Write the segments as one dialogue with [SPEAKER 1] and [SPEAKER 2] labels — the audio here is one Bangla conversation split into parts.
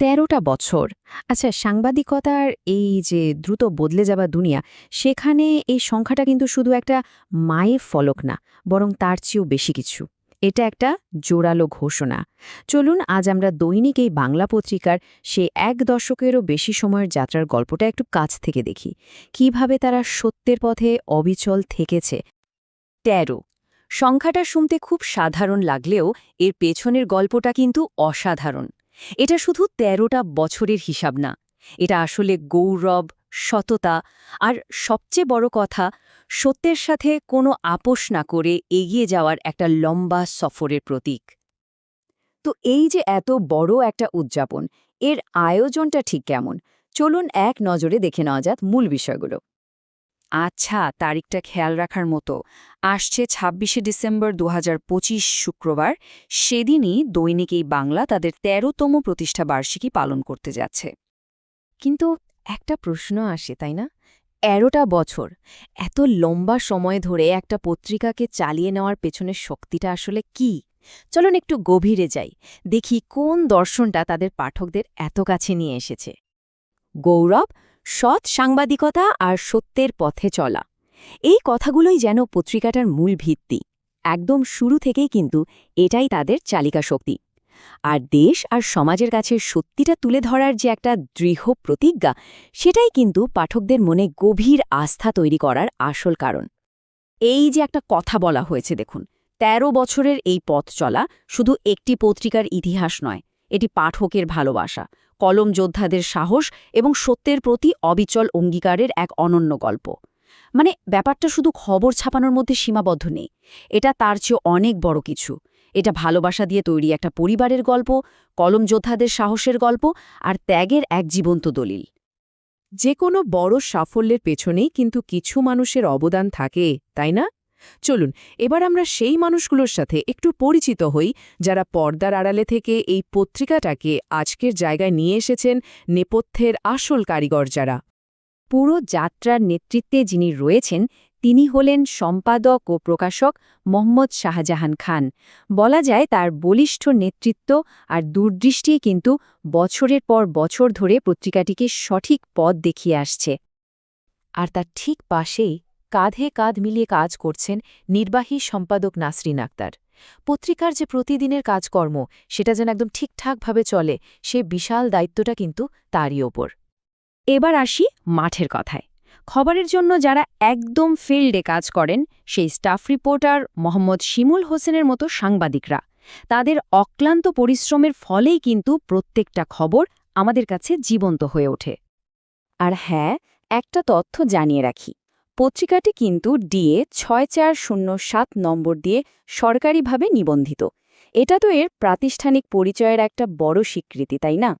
[SPEAKER 1] তেরোটা বছর। আচ্ছা সাংবাদিকতার এই যে দ্রুত বদলে যাওয়া দুনিয়া, সেখানে এই সংখ্যাটা কিন্তু শুধু একটা মায়ের ফলক না, বরং তার চেয়েও বেশি কিছু। এটা একটা জোরালো ঘোষণা। চলুন, আজ আমরা দৈনিক এই বাংলা পত্রিকার সে এক দশকেরও বেশি সময়ের যাত্রার গল্পটা একটু কাছ থেকে দেখি। কীভাবে তারা সত্যের পথে অবিচল থেকেছে। তেরো। সংখ্যাটা শুনতে খুব সাধারণ লাগলেও এর পেছনের গল্পটা কিন্তু অসাধারণ। এটা শুধু তেরোটা বছরের হিসাব না, এটা আসলে গৌরব, সততা আর সবচেয়ে বড় কথা, সত্যের সাথে কোনো আপোষ না করে এগিয়ে যাওয়ার একটা লম্বা সফরের প্রতীক। তো এই যে এত বড় একটা উদযাপন, এর আয়োজনটা ঠিক কেমন? চলুন এক নজরে দেখে নেওয়া যাক মূল বিষয়গুলো। আচ্ছা তারিখটা খেয়াল রাখার মতো। আসছে ছাব্বিশে ডিসেম্বর দু হাজার পঁচিশ শুক্রবার। সেদিনই দৈনিক এই বাংলা তাদের তেরোতম প্রতিষ্ঠা বার্ষিকী পালন করতে যাচ্ছে। কিন্তু একটা প্রশ্ন আসে, তাই না? এরোটা বছর, এত লম্বা সময় ধরে একটা পত্রিকাকে চালিয়ে নেওয়ার পেছনের শক্তিটা আসলে কি? চলুন একটু গভীরে যাই, দেখি কোন দর্শনটা তাদের পাঠকদের এত কাছে নিয়ে এসেছে। গৌরব সৎ সাংবাদিকতা আর সত্যের পথে চলা। এই কথাগুলোই যেন পত্রিকাটার মূল ভিত্তি। একদম শুরু থেকেই কিন্তু এটাই তাদের চালিকা শক্তি। আর দেশ আর সমাজের কাছে সত্যিটা তুলে ধরার যে একটা দৃঢ় প্রতিজ্ঞা, সেটাই কিন্তু পাঠকদের মনে গভীর আস্থা তৈরি করার আসল কারণ। এই যে একটা কথা বলা হয়েছে দেখুন ১৩ বছরের এই পথ চলা শুধু একটি পত্রিকার ইতিহাস নয় এটি পাঠকের ভালোবাসা, কলম যোদ্ধাদের সাহস এবং সত্যের প্রতি অবিচল অঙ্গীকারের এক অনন্য গল্প। মানে ব্যাপারটা শুধু খবর ছাপানোর মধ্যে সীমাবদ্ধ নেই। এটা তার চেয়ে অনেক বড় কিছু। এটা ভালোবাসা দিয়ে তৈরি একটা পরিবারের গল্প, কলম যোদ্ধাদের সাহসের গল্প আর ত্যাগের এক জীবন্ত দলিল।
[SPEAKER 2] যে কোনো বড় সাফল্যের পেছনেই কিন্তু কিছু মানুষের অবদান থাকে, তাই না? চলুন, এবার আমরা সেই মানুষগুলোর সাথে একটু পরিচিত হই, যারা পর্দার আড়ালে থেকে এই পত্রিকাটাকে আজকের জায়গায় নিয়ে এসেছেন নেপথ্যের আসল কারিগর যারা।
[SPEAKER 1] পুরো যাত্রার নেতৃত্বে যিনি রয়েছেন, তিনি হলেন সম্পাদক ও প্রকাশক মোহাম্মদ শাহজাহান খান। বলা যায় তার বলিষ্ঠ নেতৃত্ব আর দূরদৃষ্টি কিন্তু বছরের পর বছর ধরে পত্রিকাটিকে সঠিক পথ দেখিয়ে আসছে। আর তার ঠিক পাশেই কাঁধে কাঁধ মিলিয়ে কাজ করছেন নির্বাহী সম্পাদক নাসরিন আক্তার। পত্রিকার যে প্রতিদিনের কাজকর্ম, সেটা যেন একদম ঠিকঠাকভাবে চলে, সে বিশাল দায়িত্বটা কিন্তু তারই ওপর। এবার আসি মাঠের কথায়। খবরের জন্য যারা একদম ফিল্ডে কাজ করেন, সেই স্টাফ রিপোর্টার মোহাম্মদ শিমুল হোসেনের মতো সাংবাদিকরা। তাদের অক্লান্ত পরিশ্রমের ফলেই কিন্তু প্রত্যেকটা খবর আমাদের কাছে জীবন্ত হয়ে ওঠে। আর হ্যাঁ একটা তথ্য জানিয়ে রাখি। পত্রিকাটি কিন্তু ডিএ ছয় চার শূন্য সাত নম্বর দিয়ে সরকারিভাবে নিবন্ধিত। এটা তো এর প্রাতিষ্ঠানিক পরিচয়ের একটা বড় স্বীকৃতি, তাই না?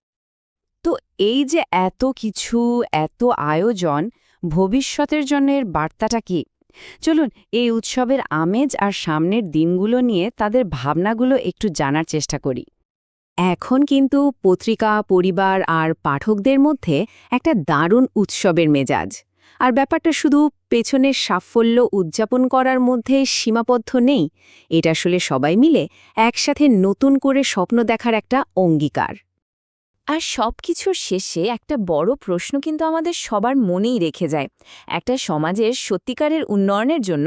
[SPEAKER 1] তো এই যে এত কিছু, এত আয়োজন, ভবিষ্যতের জন্য এর বার্তাটা কি? চলুন, এই উৎসবের আমেজ আর সামনের দিনগুলো নিয়ে তাদের ভাবনাগুলো একটু জানার চেষ্টা করি। এখন কিন্তু পত্রিকা, পরিবার আর পাঠকদের মধ্যে একটা দারুণ উৎসবের মেজাজ। আর ব্যাপারটা শুধু পেছনের সাফল্য উদযাপন করার মধ্যে সীমাবদ্ধ নেই, এটা আসলে সবাই মিলে একসাথে নতুন করে স্বপ্ন দেখার একটা অঙ্গীকার। আর সব কিছুর শেষে একটা বড় প্রশ্ন কিন্তু আমাদের সবার মনেই রেখে যায়, একটা সমাজের সত্যিকারের উন্নয়নের জন্য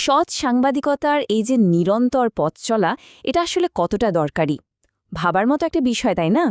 [SPEAKER 1] সৎ সাংবাদিকতার এই যে নিরন্তর পথ চলা, এটা আসলে কতটা দরকারি? ভাবার মতো একটা বিষয়, তাই না?